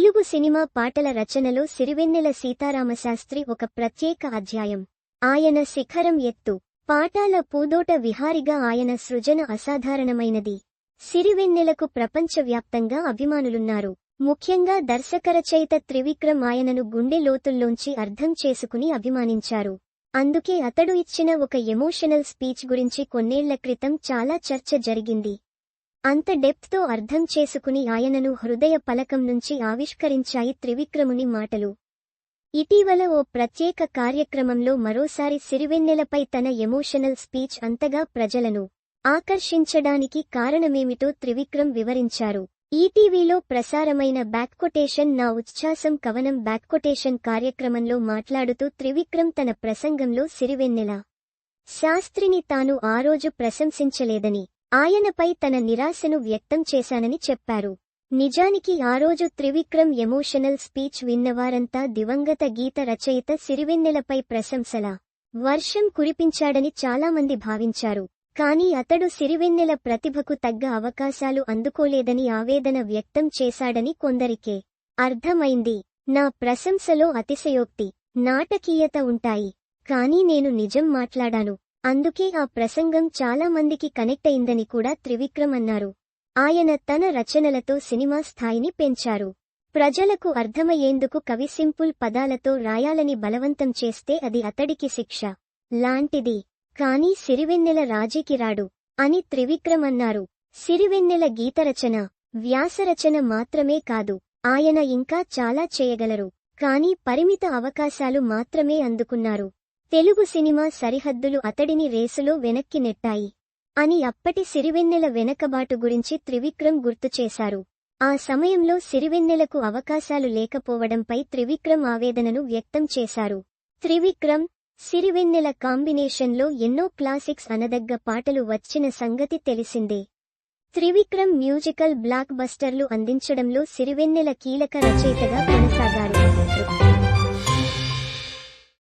Telugu cinema పాటల రచనలో సిరివెన్నెల సీతారామశాస్త్రి ఒక ప్రత్యేక అధ్యాయం. ఆయన శిఖరం ఎత్తు. పాటాల పూదోట విహారిగా ఆయన సృజన అసాధారణమైనది. సిరివెన్నెలకు ప్రపంచవ్యాప్తంగా అభిమానులున్నారు. ముఖ్యంగా దర్శకరచయిత త్రివిక్రమ్ ఆయనను గుండె లోతుల్లోంచి అర్థం చేసుకుని అభిమానించారు. అందుకే అతడు ఇచ్చిన ఒక ఎమోషనల్ స్పీచ్ గురించి కొన్నేళ్ళ క్రితం చాలా చర్చ జరిగింది. అంత డెప్త్తో అర్థం చేసుకుని ఆయనను హృదయ పలకం నుంచి ఆవిష్కరించాయి త్రివిక్రముని మాటలు. ఇటీవల ఓ ప్రత్యేక కార్యక్రమంలో మరోసారి సిరివెన్నెలపై తన ఎమోషనల్ స్పీచ్ అంతగా ప్రజలను ఆకర్షించడానికి కారణమేమిటో త్రివిక్రమ్ వివరించారు. ఈటీవీలో ప్రసారమైన బ్యాక్కొటేషన్ నా ఉచ్ఛ్వాసం కవనం బ్యాక్కొటేషన్ కార్యక్రమంలో మాట్లాడుతూ త్రివిక్రమ్ తన ప్రసంగంలో సిరివెన్నెల శాస్త్రిని తాను ఆ రోజు ప్రశంసించలేదని ఆయనపై తన నిరాశను వ్యక్తం చేశానని చెప్పారు. నిజానికి ఆ రోజు త్రివిక్రమ్ ఎమోషనల్ స్పీచ్ విన్నవారంతా దివంగత గీత రచయిత సిరివెన్నెలపై ప్రశంసల వర్షం కురిపించాడని చాలామంది భావించారు. కాని అతడు సిరివెన్నెల ప్రతిభకు తగ్గ అవకాశాలు అందుకోలేదని ఆవేదన వ్యక్తం చేశాడని కొందరికే అర్థమైంది. నా ప్రశంసలో అతిశయోక్తి నాటకీయత ఉంటాయి. కానీ నేను నిజం మాట్లాడాను. అందుకే ఆ ప్రసంగం చాలా మందికి కనెక్ట్ అయిందని కూడా త్రివిక్రమ్ అన్నారు. ఆయన తన రచనలతో సినిమా స్థాయిని పెంచారు. ప్రజలకు అర్థమయ్యేందుకు కవి సింపుల్ పదాలతో రాయాలని బలవంతం చేస్తే అది అతడికి శిక్ష. లాంటిది. కానీ సిరివెన్నెల రాజీకి రాడు అని త్రివిక్రమ్ అన్నారు. సిరివెన్నెల గీతరచన వ్యాసరచన మాత్రమే కాదు ఆయన ఇంకా చాలా చేయగలరు. కానీ పరిమిత అవకాశాలు మాత్రమే అందుకున్నారు. తెలుగు సినిమా సరిహద్దులు అతడిని రేసులో వెనక్కి నెట్టాయి. అని అప్పటి సిరివెన్నెల వెనకబాటు గురించి త్రివిక్రమ్ గుర్తుచేశారు ఆ సమయంలో సిరివెన్నెలకు అవకాశాలు లేకపోవడంపై త్రివిక్రమ్ ఆవేదనను వ్యక్తం చేశారు. త్రివిక్రమ్ సిరివెన్నెల కాంబినేషన్లో ఎన్నో క్లాసిక్స్ అనదగ్గ పాటలు వచ్చిన సంగతి తెలిసిందే. త్రివిక్రమ్ మ్యూజికల్ బ్లాక్ బస్టర్లు అందించడంలో సిరివెన్నెల కీలక రచయితగా కొనసాగారు.